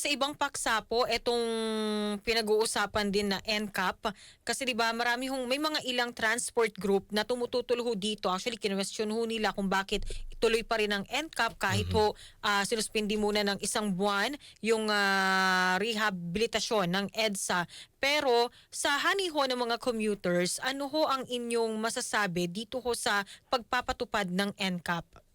sa ibang paksa po, itong pinag-uusapan din na NCAP, kasi di ba marami hong, may mga ilang transport group na tumututol ho dito. Actually, kinwestiyon ho nila kung bakit ituloy pa rin ang NCAP kahit ho ah, sinuspindi muna ng isang buwan yung ah, rehabilitasyon ng EDSA. Pero sa hani ho ng mga commuters, ano ho ang inyong masasabi dito ho sa pagpapatupad ng NCAP?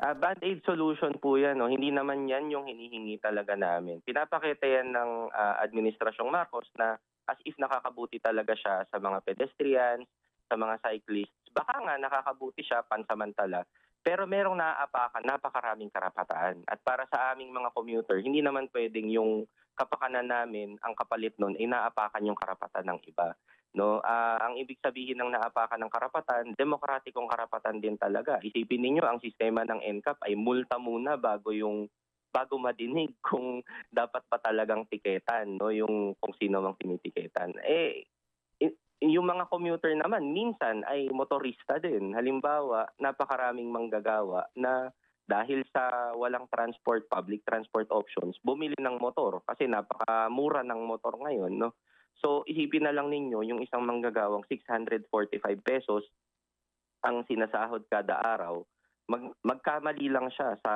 Ah, band-aid solution po yan. No? Hindi naman yan yung hinihingi talaga namin. Pinapakita yan ng ah, Administrasyong Marcos na as if nakakabuti talaga siya sa mga pedestrians, sa mga cyclists. Baka nga nakakabuti siya pansamantala. Pero merong naaapakan, napakaraming karapatan. At para sa aming mga commuter, hindi naman pwedeng yung kapakanan namin, ang kapalit nun, ay naapakan yung karapatan ng iba. No, Ah, ang ibig sabihin ng naapakan ng karapatan, demokratikong karapatan din talaga. Isipin ninyo ang sistema ng NCAP ay multa muna bago yung bago madinig kung dapat pa talagang tiketan, no, yung kung sino mang tinitiketan. Eh yung mga commuter naman minsan ay motorista din. Halimbawa, napakaraming manggagawa na dahil sa walang transport, public transport options, bumili ng motor kasi napakamura ng motor ngayon, no? So, isipin na lang ninyo, yung isang manggagawang 645 pesos ang sinasahod kada araw, mag, magkamali lang siya sa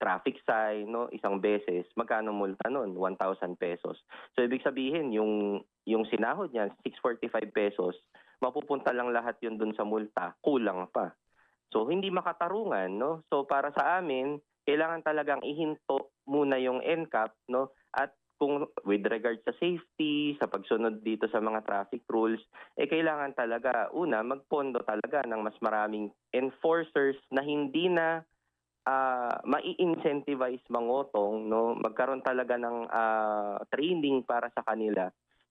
traffic sign, no, isang beses, magkano multa nun? 1,000 pesos. So, ibig sabihin, yung, yung sinahod niya, 645 pesos, mapupunta lang lahat yun dun sa multa, kulang pa. So, hindi makatarungan, no? So, para sa amin, kailangan talagang ihinto muna yung NCAP, no? At with regard sa safety, sa pagsunod dito sa mga traffic rules, eh kailangan talaga, una, magpondo talaga ng mas maraming enforcers na hindi na ah mai-incentivize mangotong, no? Magkaroon talaga ng ah, training para sa kanila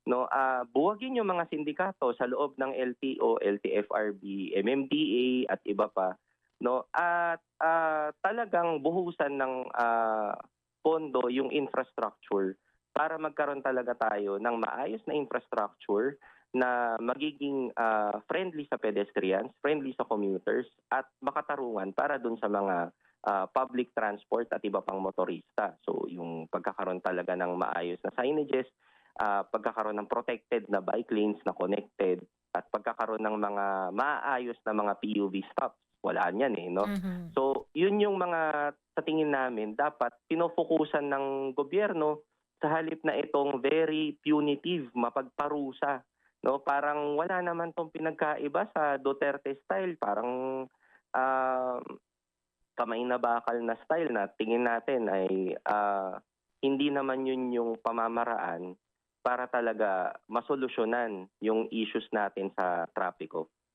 no? Ah buwagin yung mga sindikato sa loob ng LTO, LTFRB, MMDA at iba pa no? At ah, talagang buhusan ng ah, pondo yung infrastructure para magkaroon talaga tayo ng maayos na infrastructure na magiging ah, friendly sa pedestrians, friendly sa commuters at makatarungan para dun sa mga ah, public transport at iba pang motorista. So yung pagkakaroon talaga ng maayos na signages, ah, pagkakaroon ng protected na bike lanes na connected at pagkakaroon ng mga maayos na mga PUV stops. Wala niyan eh, no? Mhm. So, yun yung mga sa tingin namin dapat pinofokusan ng gobyerno sa halip na itong very punitive, mapagparusa. No, parang wala naman tong pinagkaiba sa Duterte style, parang ah, kamay na bakal na style na tingin natin ay ah, hindi naman yun yung pamamaraan para talaga masolusyonan yung issues natin sa trapiko.